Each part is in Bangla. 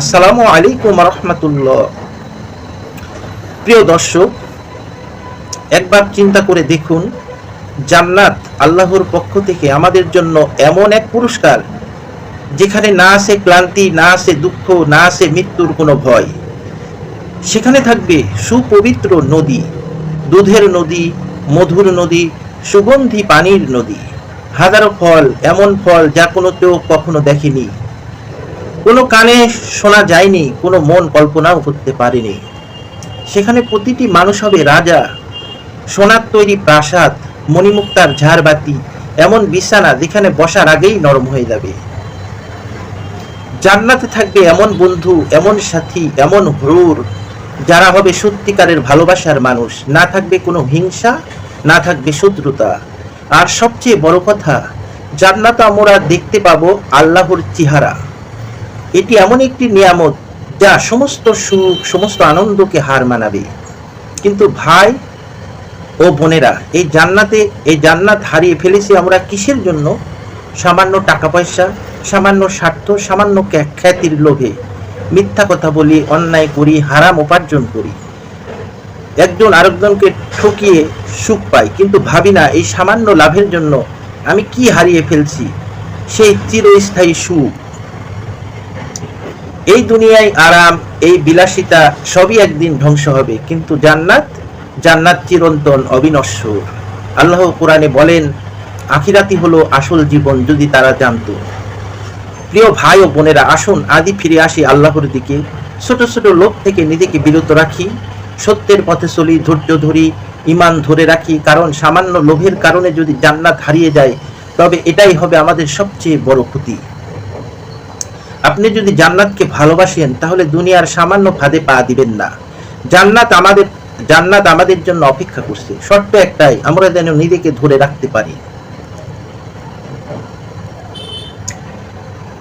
আসসালামু আলাইকুম রহমতুল্লাহ। প্রিয় দর্শক, একবার চিন্তা করে দেখুন, জান্নাত আল্লাহর পক্ষ থেকে আমাদের জন্য এমন এক পুরস্কার, যেখানে না আছে ক্লান্তি, না আছে দুঃখ, না আছে মৃত্যুর কোনো ভয়। সেখানে থাকবে সুপবিত্র নদী, দুধের নদী, মধুর নদী, সুগন্ধি পানির নদী। হাজারো ফল, এমন ফল যা কোনো কেউ কখনো দেখেনি। কোনো কানে শোনা যায়নি, কোনো মন কল্পনাও করতে পারেনি। সেখানে প্রতিটি মানুষ হবে রাজা। সোনার তৈরি প্রাসাদ, মণিমুক্তার ঝাড়বাতি, এমন বিছানা যেখানে বসার আগেই নরম হয়ে যাবে। জান্নাতে থাকবে এমন বন্ধু, এমন সাথী, এমন হুরুর, যারা হবে সত্যিকারের ভালোবাসার মানুষ। না থাকবে কোনো হিংসা, না থাকবে শত্রুতা। আর সবচেয়ে বড় কথা, জান্নাত আমরা দেখতে পাবো আল্লাহর চেহারা। এটি এমন একটি নিয়ামত যা সমস্ত সুখ, সমস্ত আনন্দকে হার মানাবে। কিন্তু ভাই ও বোনেরা, এই জান্নাতে, এই জান্নাত হারিয়ে ফেলেছি আমরা কিসের জন্য? সামান্য টাকা পয়সা, সামান্য স্বার্থ, সামান্য খ্যাতির লোভে। মিথ্যা কথা বলি, অন্যায় করি, হারাম উপার্জন করি। একজন আরেকজনকে ঠকিয়ে সুখ পাই, কিন্তু ভাবি না, এই সামান্য লাভের জন্য আমি কি হারিয়ে ফেলছি? সেই চিরস্থায়ী সুখ। এই দুনিয়ায় আরাম, এই বিলাসিতা সবই একদিন ধ্বংস হবে, কিন্তু জান্নাত জান্নাত চিরন্তন অবিনশ্বর। আল্লাহ কোরআনে বলেন আখিরাতি হলো আসল জীবন যদি তারা জানতো। প্রিয় ভাই ও বোনেরা, আসুন আদি ফিরে আসি আল্লাহর দিকে। ছোট ছোট লোক থেকে নিজেকে বিরত রাখি, সত্যের পথে চলি, ধৈর্য ধরি ইমান ধরে রাখি, কারণ সামান্য লোভের কারণে যদি জান্নাত হারিয়ে যায়, তবে এটাই হবে আমাদের সবচেয়ে বড় ক্ষতি। আপনি যদি জান্নাতকে ভালোবাসেন, তাহলে দুনিয়ার সামান্য ফাঁদে পা দিবেন না। জান্নাত আমাদের জান্নাত আমাদের জন্য অপেক্ষা করছে। শর্ত একটাই, আমরা যেন নিজেকে ধরে রাখতে পারি।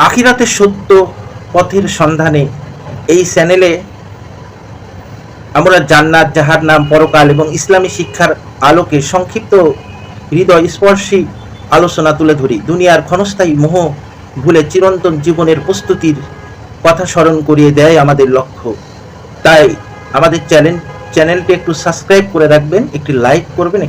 আখিরাতের সত্য পথের সন্ধানে এই চ্যানেলে আমরা জান্নাত যাহার নাম পরকাল এবং ইসলামী শিক্ষার আলোকে সংক্ষিপ্ত হৃদয় স্পর্শী আলোচনা তুলে ধরি। দুনিয়ার ক্ষণস্থায়ী মোহ ভুলে চিরন্তন জীবনের প্রস্তুতির কথা স্মরণ করিয়ে দেয় আমাদের লক্ষ্য। তাই আমাদের চ্যানেল চ্যানেলটি একটু সাবস্ক্রাইব করে রাখবেন, একটি লাইক করবেন